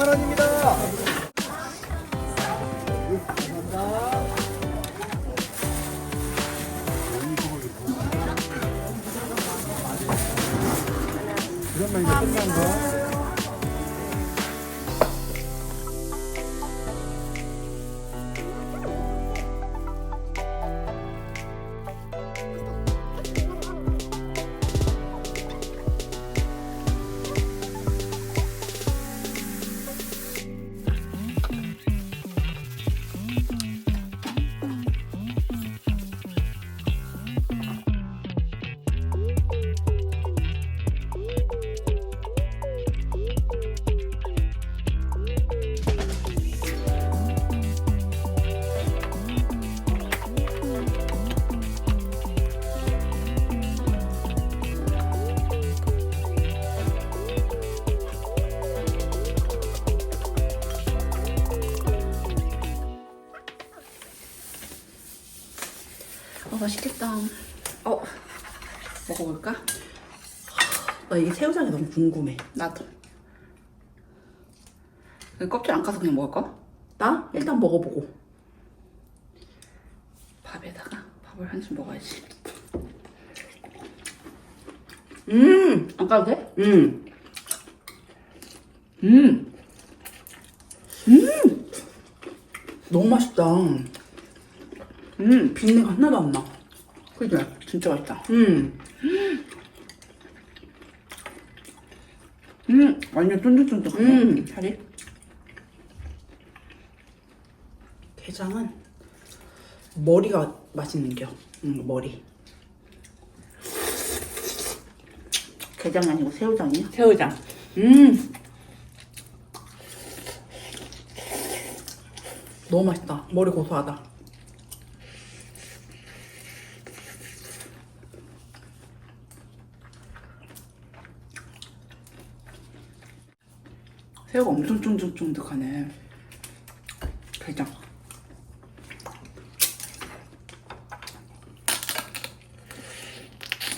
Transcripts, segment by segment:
2만 원입니다. 어, 맛있겠다. 어, 먹어볼까? 나 이게 새우장이 너무 궁금해. 나도. 껍질 안 까서 그냥 먹을까? 나 일단 먹어보고. 밥에다가 밥을 한술 먹어야지. 음, 안 까도 돼? 음, 음, 음, 너무 맛있다. 음, 비린내가 하나도 안 나. 그지? 진짜 맛있다. 음. 음, 완전 쫀득쫀득하네. 음, 살이. 게장은 머리가 맛있는 겨. 음, 머리. 게장이 아니고 새우장이야? 새우장. 음. 너무 맛있다. 머리 고소하다. 새우가 엄청 쫀득쫀득하네. 게장.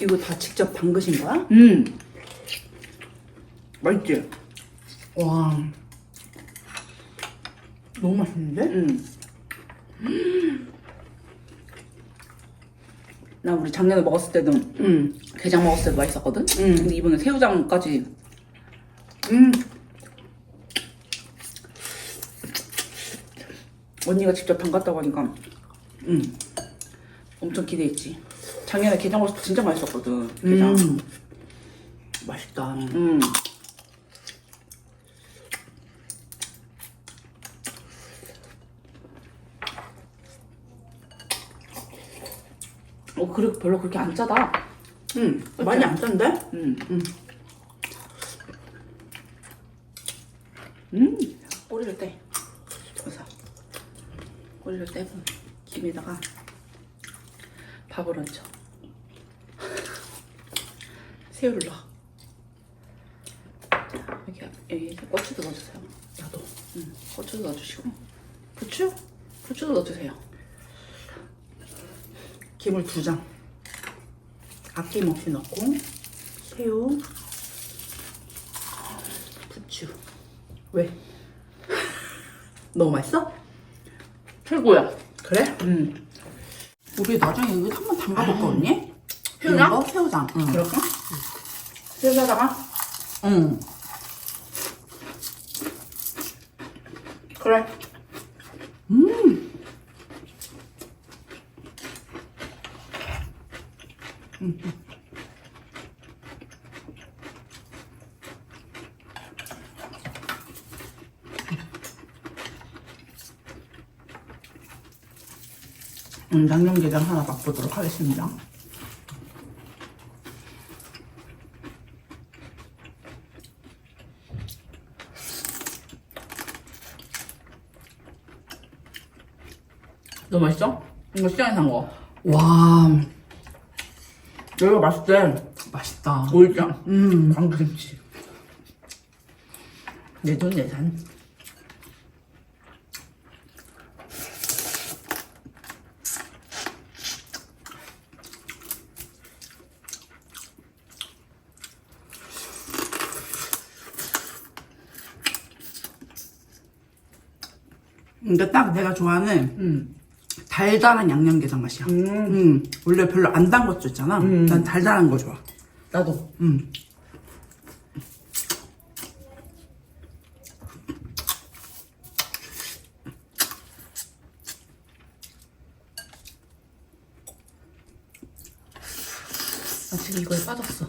이거 다 직접 담그신 거야? 음. 맛있지? 와. 너무 맛있는데? 음. 나 우리 작년에 먹었을 때도 음. 게장 먹었을 때도 맛있었거든? 음. 근데 이번에 새우장까지 음. 언니가 직접 담갔다고 하니까 음. 엄청 기대했지. 작년에 게장 먹었을 때 진짜 맛있었거든. 게장. 음. 맛있다. 음. 어, 그래, 별로 그렇게 안 짜다. 음, 많이 안 짠데? 음. 음. 음. 꼬리를 떼. 꼬리를 떼고 김에다가 밥을 얹혀. 새우를 넣어. 자, 여기, 여기 고추도 넣어주세요. 나도. 음, 고추도 넣어주시고 부추? 부추도 넣어주세요. 김을 두 장. 아낌없이 넣고, 새우, 부추. 왜? 너무 맛있어? 최고야. 그래? 음. 우리 나중에 이거 한번 담가볼까 언니? 새우장? 이거? 새우장. 응. 그럴까? 새우장다가 응. 그래. 음, 양념게장 하나 맛보도록 하겠습니다. 너무 맛있어? 이거 시장에서 산 거. 와, 여기가 맛있 대. 맛있다. 오일장. 음, 광주김치. 내 돈 내산. 근데 딱 내가 좋아하는 음. 달달한 양념게장 맛이야. 음. 음, 원래 별로 안 단 것도 있잖아. 음. 난 달달한 거 좋아. 나도. 음. 나 지금 이거에 빠졌어.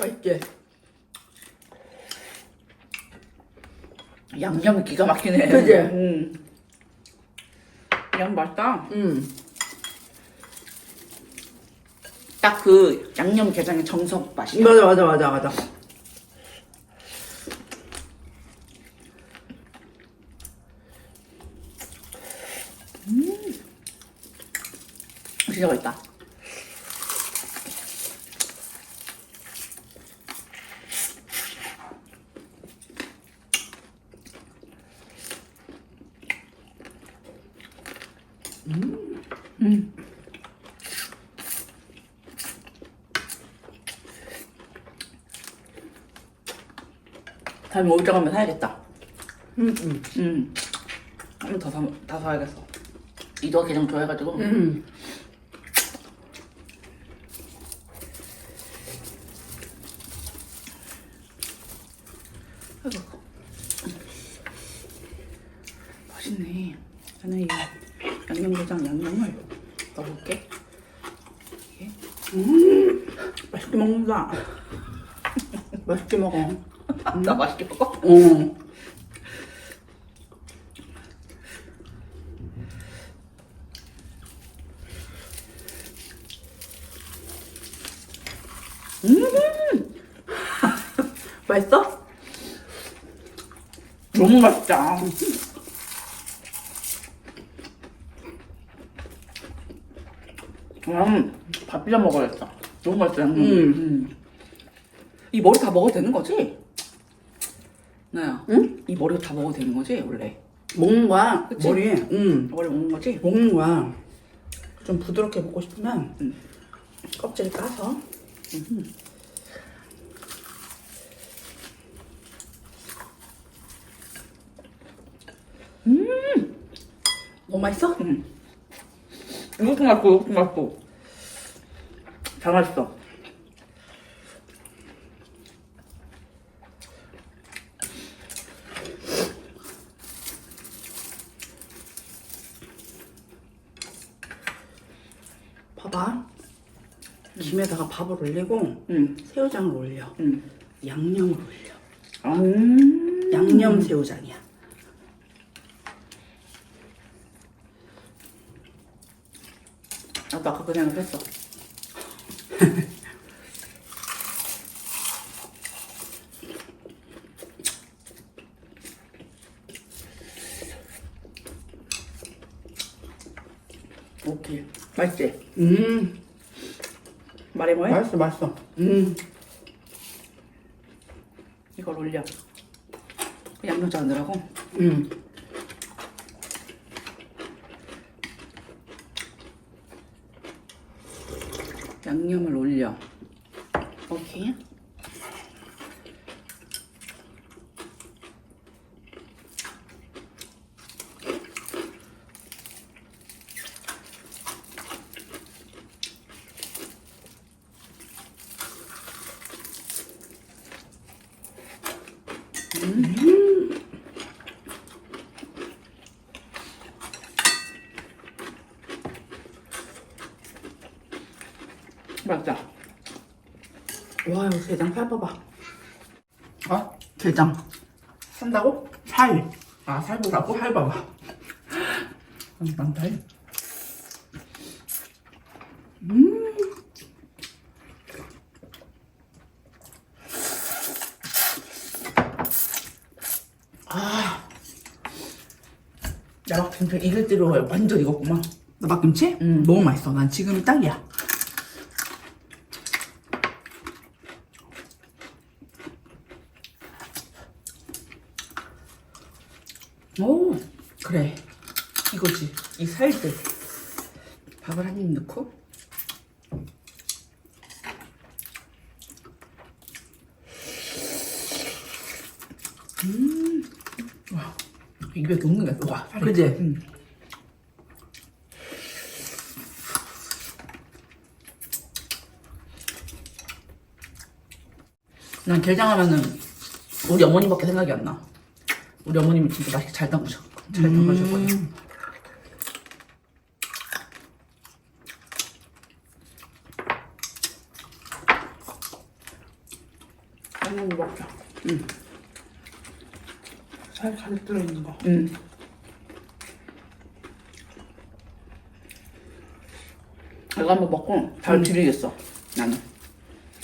맛있지? 양념이 기가 막히네. 그지? 음. 양 맛있다. 음. 딱 그 양념 게장의 정석 맛이야. 맞아, 맞아, 맞아, 맞아. 음. 다음에 올적 한번 사야겠다. 음, 음. 음. 한번더 사, 다 사야겠어. 이도가 게장 좋아해가지고. 음. 아이고. 맛있네. 나는 이 양념게장 양념을 넣어볼게. 음. 맛있게 먹는다. 맛있게 먹어. 나 맛있게 먹어? 어. 맛있어? 너무 맛있다. 음, 밥 비벼 먹어야겠다. 너무 맛있다. 양념. 음. 음. 이 머리 다 먹어도 되는 거지? 나야. 응? 이 머리 다 먹어도 되는 거지 원래? 먹는 거야. 그치? 머리에. 음. 머리 먹는 거지? 먹는 거야. 좀 부드럽게 먹고 싶으면 음. 껍질 까서 너무 맛있어? 응. 이것도 맛있고 이것도 맛있고 다 맛있어. 봐봐. 김에다가 밥을 올리고 응, 새우장을 올려. 응. 양념을 올려. 음. 양념 새우장이야. 나도 아까 그 생각했어. 오케이. 맛있지? 음, 말해 뭐해? 맛있어, 맛있어. 음, 이걸 올려. 양념장 넣으라고? 음. 양념을 올려. 오케이. 맛있다. 와, 이거 게장 살 봐봐. 어? 게장. 산다고? 살. 아, 살 보라고? 살 봐봐. 난 살. 나박김치 익을 대로 완전 익었구만. 나박김치? 음. 너무 맛있어. 난 지금이 딱이야. 오, 그래. 이거지. 이 살들. 밥을 한 입 넣고. 음, 와, 입에 녹는 게 와, 그지? 음. 난 게장하면은 우리 어머니밖에 생각이 안 나. 우리 어머님이 진짜 맛있게 잘 담그셔. 잘 담그셨거든. 음. 한번 먹자. 응. 살 가득 응. 이거 한번 먹고 잘 드리겠어. 나는.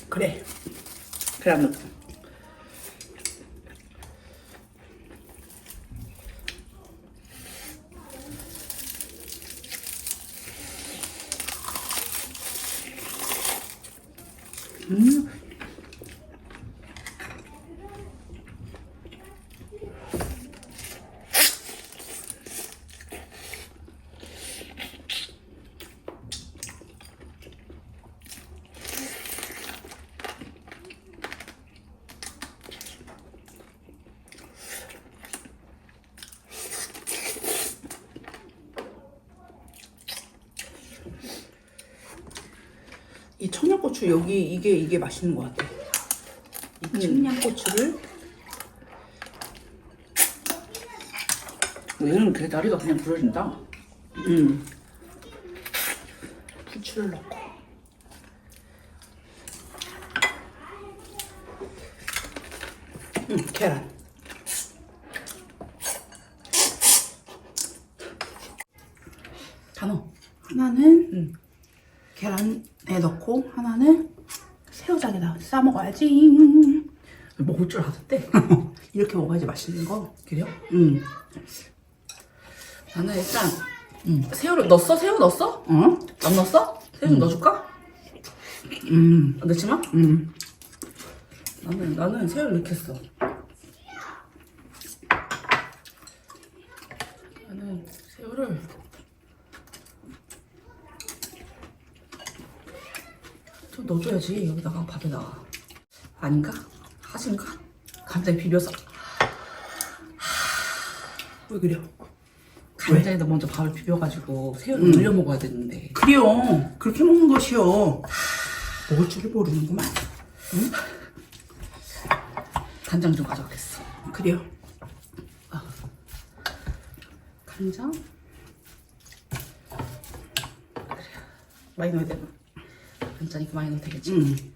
그래. 계란 넣고. 음. 이 청양고추 여기 이게 이게 맛있는 것 같아. 이 청양고추를 얘는 그 다리가 그냥 부러진다. 음 부추를 넣고 음 계란 다 넣어. 하나는 응. 계란에 넣고 하나는 새우장에다 싸 먹어야지. 먹을 줄 알았대. 이렇게 먹어야지 맛있는 거. 그래요? 응. 나는 일단 새우를 넣었어? 새우 넣었어? 어? 안 넣었어? 새우 좀 넣어줄까? 음. 안 넣지 마? 음. 나는 나는 새우를 했어. 나는 새우를 넣어줘야지 여기다가 밥에다가 아닌가? 하진가? 간장에 비벼서 왜 그래? 간장에다 먼저 밥을 비벼가지고 새우를 음. 올려 먹어야 되는데 그래요. 그렇게 먹는 것이요. 먹을 줄을 모르는구만. 간장 좀 가져가겠어. 그래요. 간장 많이 넣어야 되나? 간장이니까 많이 넣어도 되겠지? 음.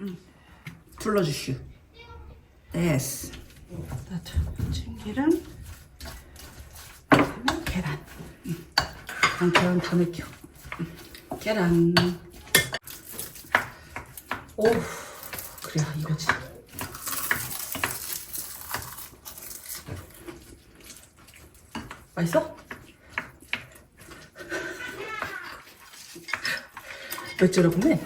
음. 둘러주시오. 됐어. 참기름. 그다음에 계란. 난 계란 다 넣을게요. 계란. 오, 그래야 이거지. 맛있어? 보네?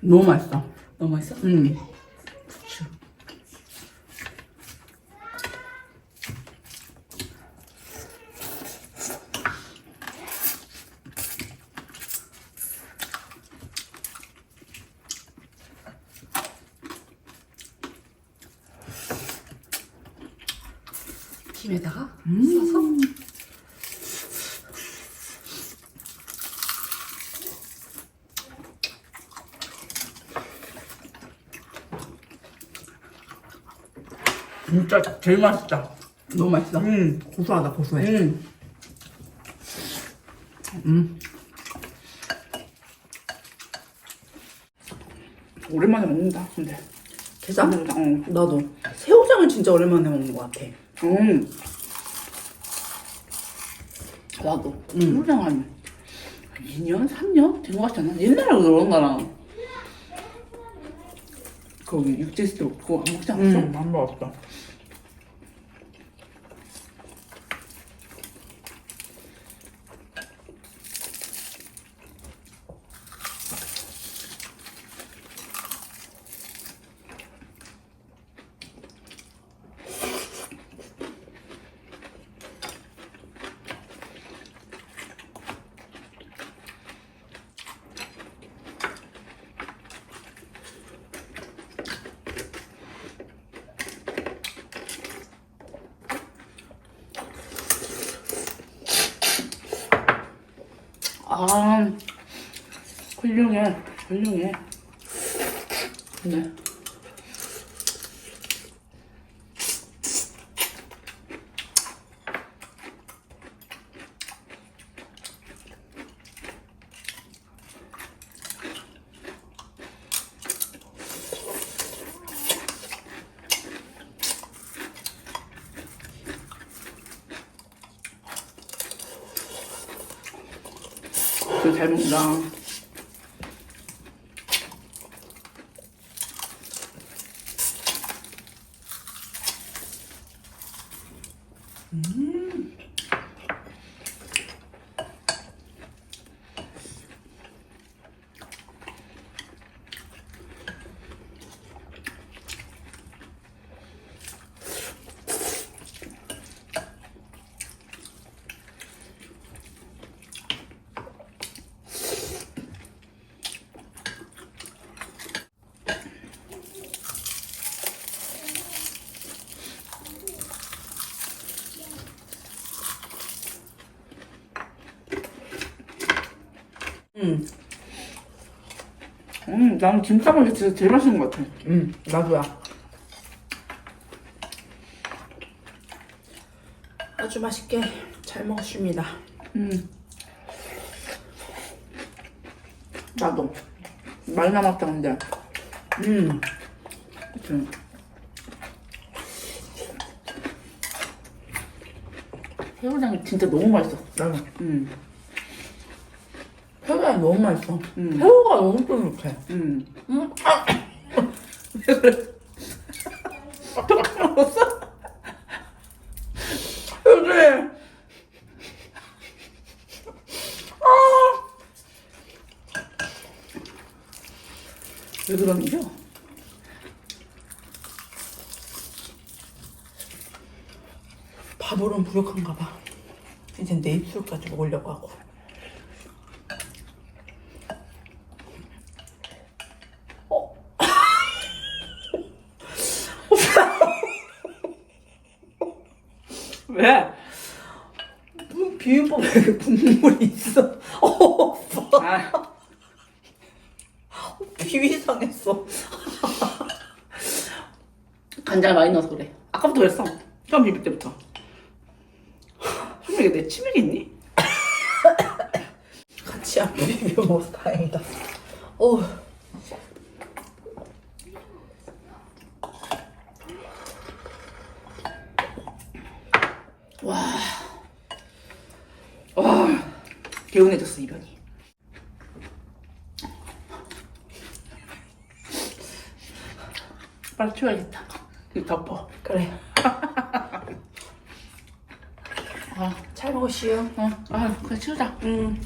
너무 맛있어. 너무 맛있어? 음. 부추. 김에다가 싸서 진짜 제일 맛있다. 너무 맛있어. 음. 고소하다, 고소해. 음. 음. 오랜만에 먹는다 근데 게장? 어. 나도. 새우장을 진짜 오랜만에 먹는 것 같아. 음. 나도 음. 소장 한 2년? 3년? 된 것 같지 않아? 옛날에 그런 거랑 거기 육지에서 그거 안 먹지 않았어? 안 먹었어. 아, 훌륭해, 훌륭해. 네. 그잘 먹는다. 응, 음, 나는 김치밥이 진짜 제일 맛있는 것 같아. 응, 나도야. 아주 맛있게 잘 먹었습니다. 음. 나도. 많이 남았다, 근데. 음, 그치. 새우장이 진짜 너무 맛있어. 나도. 음, 회가 너무 맛있어. 음. 새우가 너무 쫄깃해. 음. 음, 왜 그래? 어떻게 먹었어? 왜 그래? 왜 그러는겨? 밥으로는 부족한가 봐. 이제 내 입술까지 먹으려고 하고. 왜? 무슨 비빔밥에 이렇게 국물이 있어? 어, 오빠. 아, 비위 상했어. 간장 많이 넣어서 그래. 아까부터 그랬어. 처음 비빌 때부터. 선생님, 내 치맥이니? 같이 안 비벼 먹어서 다행이다. 어. 개운해졌어, 이변이. 빨리 치워야겠다. 이거 덮어. 그래. 아, 잘 먹으시오. 어, 아, 그래, 치우자. 음.